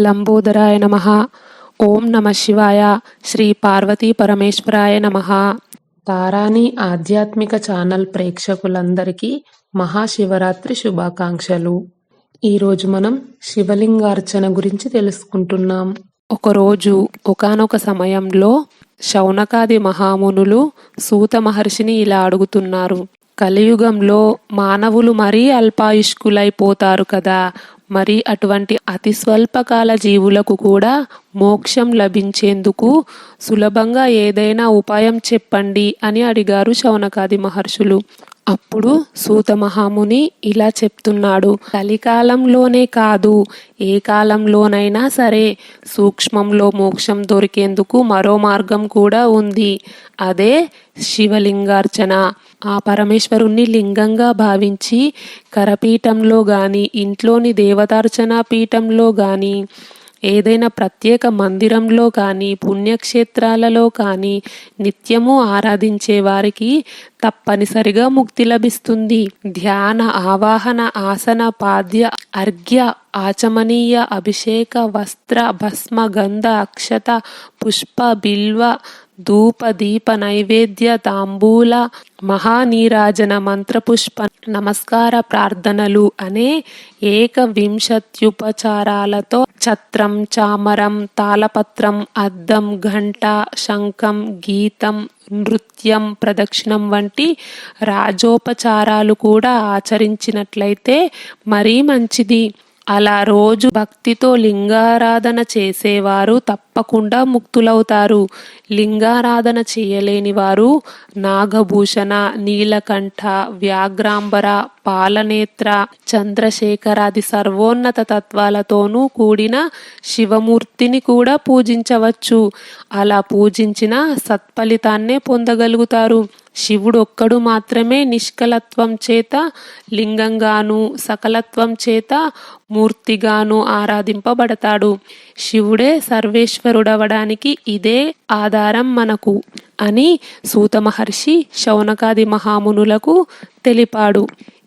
లంబోదరాయ నమ. ఓం నమ శివాయ. శ్రీ పార్వతీ పరమేశ్వరాయ నమ. తారాని ఆధ్యాత్మిక ఛానల్ ప్రేక్షకులందరికీ మహాశివరాత్రి శుభాకాంక్షలు. ఈరోజు మనం శివలింగార్చన గురించి తెలుసుకుంటున్నాం. ఒకరోజు ఒకానొక సమయంలో శౌనకాది మహామునులు సూత మహర్షిని ఇలా అడుగుతున్నారు. కలియుగంలో మానవులు మరీ అల్పాయుష్కులైపోతారు కదా. మరి అటువంటి అతి స్వల్పకాల జీవులకు కూడా మోక్షం లభించేందుకు సులభంగా ఏదైనా ఉపాయం చెప్పండి అని అడిగారు శౌనకాది మహర్షులు. అప్పుడు సూత మహాముని ఇలా చెప్తున్నాడు కలికాలంలోనే కాదు ఏ కాలంలోనైనా సరే సూక్ష్మంలో మోక్షం దొరికేందుకు మరో మార్గం కూడా ఉంది. అదే శివలింగార్చన. ఆ పరమేశ్వరుణ్ణి లింగంగా భావించి కరపీఠంలో గాని ఇంట్లోని దేవతార్చన పీఠంలో గాని ఏదైనా ప్రత్యేక మందిరంలో కానీ పుణ్యక్షేత్రాలలో కానీ నిత్యము ఆరాధించే వారికి తప్పనిసరిగా ముక్తి లభిస్తుంది. ధ్యాన ఆవాహన ఆసన పాద్య అర్ఘ్య ఆచమనీయ అభిషేక వస్త్ర భస్మ గంధ అక్షత పుష్ప బిల్వ ధూప దీప నైవేద్య తాంబూల మహానీరాజన మంత్రపుష్ప నమస్కార ప్రార్థనలు అనే ఏకవింశత్యుపచారాలతో ఛత్రం చామరం తాళపత్రం అద్దం ఘంట శంఖం గీతం నృత్యం ప్రదక్షిణం వంటి రాజోపచారాలు కూడా ఆచరించినట్లయితే మరీ మంచిది. అలా రోజు భక్తితో లింగారాధన చేసేవారు తప్పకుండా ముక్తులవుతారు. లింగారాధన చేయలేని వారు నాగభూషణ నీలకంఠ వ్యాఘ్రాంబర పాలనేత్ర చంద్రశేఖరాది సర్వోన్నత తత్వాలతోనూ కూడిన శివమూర్తిని కూడా పూజించవచ్చు. అలా పూజించిన సత్ఫలితాన్నే పొందగలుగుతారు. శివుడు ఒక్కడు మాత్రమే నిష్కలత్వం చేత లింగంగాను సకలత్వం చేత మూర్తిగాను ఆరాధింపబడతాడు. శివుడే సర్వేశ్వరుడవడానికి ఇదే ఆధారం మనకు అని సూత మహర్షి శౌనకాది మహామునులకు తెలిపాడు.